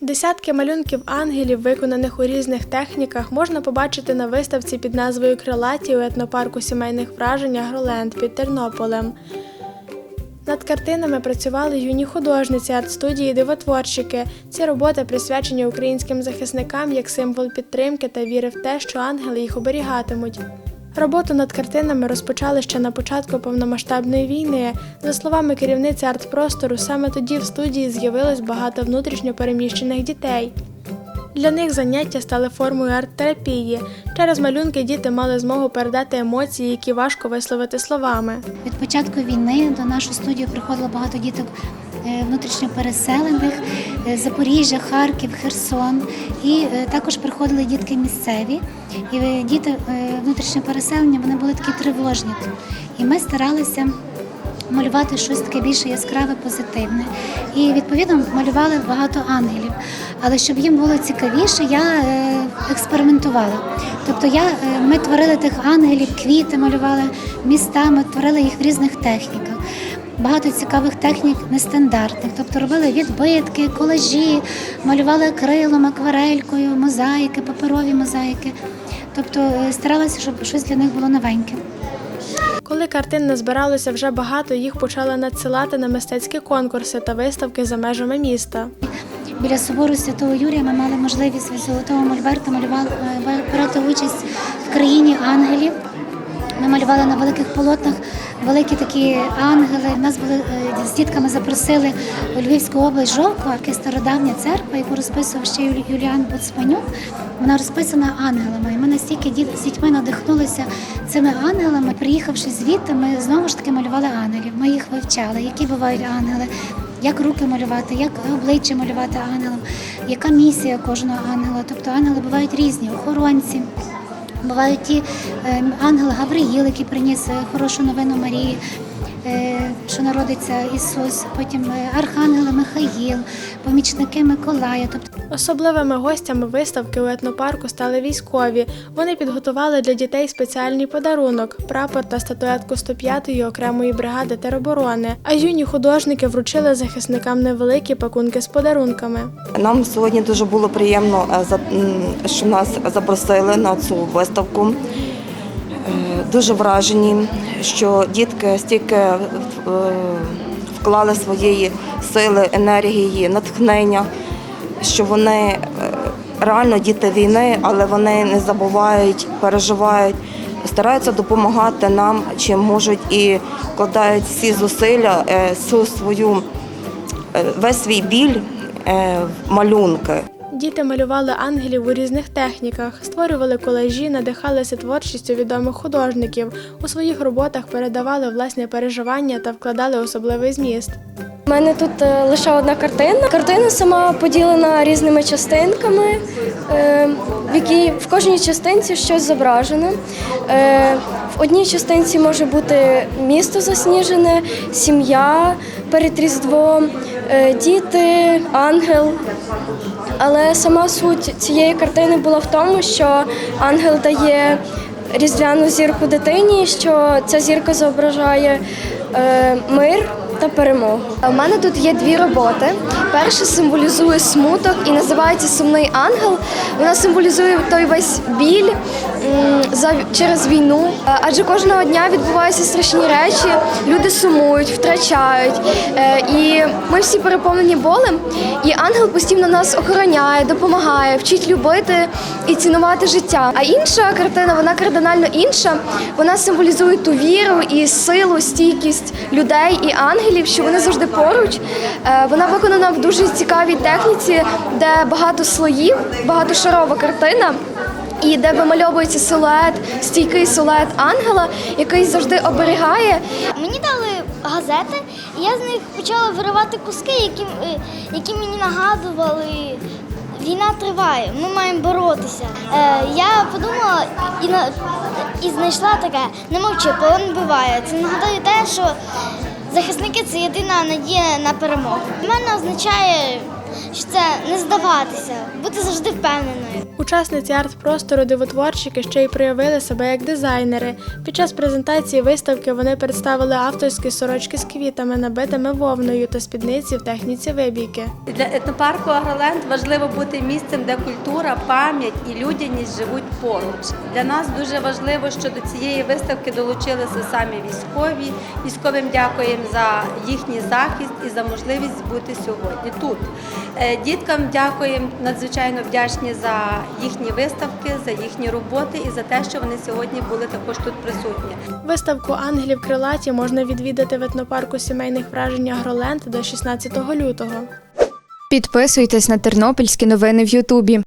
Десятки малюнків ангелів, виконаних у різних техніках, можна побачити на виставці під назвою Крилаті у етнопарку сімейних вражень Агроленд під Тернополем. Над картинами працювали юні художниці арт-студії Дивотворчики. Ці роботи присвячені українським захисникам як символ підтримки та віри в те, що ангели їх оберігатимуть. Роботу над картинами розпочали ще на початку повномасштабної війни. За словами керівниці арт-простору, саме тоді в студії з'явилось багато внутрішньо переміщених дітей. Для них заняття стали формою арт-терапії. Через малюнки діти мали змогу передати емоції, які важко висловити словами. Від початку війни до нашої студії приходило багато діток е, внутрішньо переселених е, Запоріжжя, Харків, Херсон. І е, також приходили дітки місцеві. І діти е, внутрішньо переселення вони були такі тривожні. І ми старалися малювати щось таке більше яскраве, позитивне. І відповідно малювали багато ангелів. Але щоб їм було цікавіше, я експериментувала. Тобто я, ми творили тих ангелів, квіти малювали міста, ми творили їх в різних техніках. Багато цікавих технік нестандартних, тобто робили відбитки, колажі, малювали акрилом, акварелькою, мозаїки, паперові мозаїки. Тобто е, старалася, щоб щось для них було новеньке. Коли картин назбиралося вже багато, їх почали надсилати на мистецькі конкурси та виставки за межами міста. Біля собору Святого Юрія ми мали можливість від Золотого Мольберта малювали, е, брати участь в країні ангелів. Ми малювали на великих полотнах великі такі ангели. Нас були е, з дітками запросили у Львівську область Жовку, яка стародавня церква, яку розписував ще Юліан Буцманюк. Вона розписана ангелами. І ми настільки з дітьми надихнулися цими ангелами. Приїхавши звідти, ми знову ж таки малювали ангелів. Ми їх вивчали, які бувають ангели, як руки малювати, як обличчя малювати ангелам, яка місія кожного ангела. Тобто ангели бувають різні, охоронці. Бувають ті ангели ангел Гавриїл, який приніс е, хорошу новину Марії, що народиться Ісус, потім е, архангели Михаїл, помічники Миколая. Тобто Особливими гостями виставки у етнопарку стали військові. Вони підготували для дітей спеціальний подарунок прапор та статуетку 105-ї окремої бригади тероборони. А юні художники вручили захисникам невеликі пакунки з подарунками. Нам сьогодні дуже було приємно, е, за- що нас запросили на цю виставку. Е, Дуже вражені, що дітки стільки е, вклали своєї сили, енергії, натхнення, що вони е, реально діти війни, але вони не забувають, переживають, стараються допомагати нам, чим можуть, і вкладають всі зусилля, всю свою весь свій біль в малюнки. Діти малювали ангелів у різних техніках, створювали колажі, надихалися творчістю відомих художників. У своїх роботах передавали власні переживання та вкладали особливий зміст. У мене тут е, лише одна картина. Картина сама поділена різними частинками, е, в якій в кожній частинці щось зображено. Е, В одній частинці може бути місто засніжене, сім'я перед Різдвом, діти, ангел. Але сама суть цієї картини була в тому, що ангел дає різдвяну зірку дитині, що ця зірка зображає е, мир та перемогу. У мене тут є дві роботи. Перша символізує смуток і називається Сумний ангел. Вона символізує той весь біль через війну. Е, Адже кожного дня відбуваються страшні речі, люди сумують, втрачають. Е, І ми всі переповнені болем. І ангел постійно нас охороняє, допомагає, вчить любити і цінувати життя. А інша картина, вона кардинально інша. Вона символізує ту віру і силу, стійкість людей і ангелів, що вони завжди поруч. Е, Вона виконана в дуже цікавій техніці, де багато слоїв, багатошарова картина. І де вимальовується силует, стійкий силует ангела, який завжди оберігає Мені дали газети, і я з них почала виривати куски, які, е, які мені нагадували. Війна триває, ми маємо боротися. Е, я подумала і, на, і знайшла таке, не мовчи, полон буває. Це нагадує те, що захисники це єдина надія на перемогу. Для мене означає, що це не здаватися, бути завжди впевненою. Учасниці арт-простору дивотворчики ще й проявили себе як дизайнери. Під час презентації виставки вони представили авторські сорочки з квітами, набитими вовною та спідниці в техніці вибійки. Для етнопарку Агроленд важливо бути місцем, де культура, пам'ять і людяність живуть поруч. Для нас дуже важливо, що до цієї виставки долучилися самі військові. Військовим дякуємо за їхній захист і за можливість бути сьогодні тут. Е, Діткам дякуємо надзвичайно вдячні за їхні виставки, за їхні роботи і за те, що вони сьогодні були також тут присутні. Виставку ангелів крилаті можна відвідати в етнопарку сімейних вражень Агроленд до 16 лютого. Підписуйтесь на тернопільські новини в Ютубі.